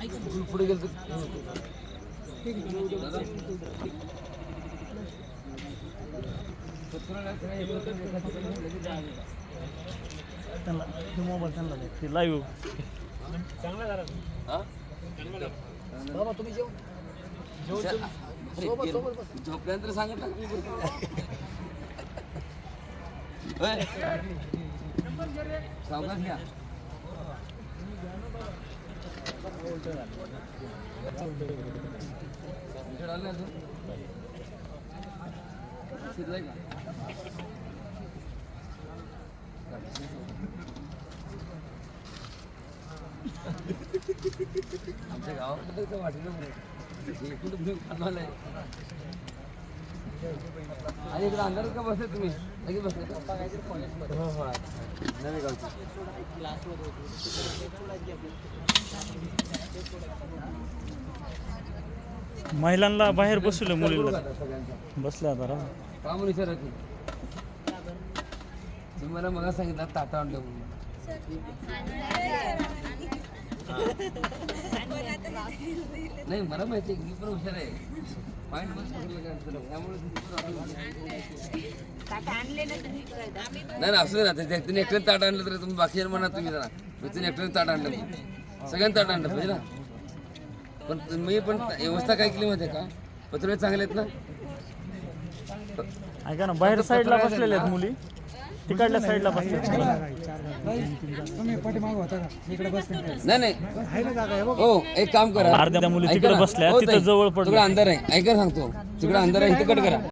पुढे गेलं तर त्यांना मोबाईल त्यांना ते लाईव्ह हा? बाबा तुम्ही जेवण अरे, झोपल्यानंतर सांगत सावकाश घ्या आमच्या गावाकडे तर वाटलं नाही. हे कुठं आहे आणि इकडे अंधारात का बसले तुम्ही लगेच बसले का? हो, हो. नवी गावची महिलांना बाहेर बसवलं मुलीला का आता बसल्या आता राव. का म्हणून विचारा की तुम्ही मला मग सांगितलं ताटा आणलं म्हणून. नाही मला माहिती आहे मी पण हुशार आहे. पॉईंट पण पकडलं का नंतर. त्यामुळे नाही ना असं नाही ना त्या एकट्याने ताट आणलं तर तुम्ही बाकी म्हणा तुम्ही जरा. मी व्यक्तीने एकट्याने ताट आणलं ताट आणलं पाहिजे ना. पण मी पण व्यवस्था काय केली माहिती आहे का? पत्र चांगले आहेत ना? ऐका ना बाहेर साईडला बसलेल्या आहेत मुली. तिकडल्या साईडला नाही नाही. आहे ना जागा हे हो एक काम करा. अर्ध्या मुली तिकडे. बसल्या, हो, तिथं. जवळ पडलं. तिकडे अंधार आहे. ऐका सांगतो. तिकडे अंधार आहे कट करा.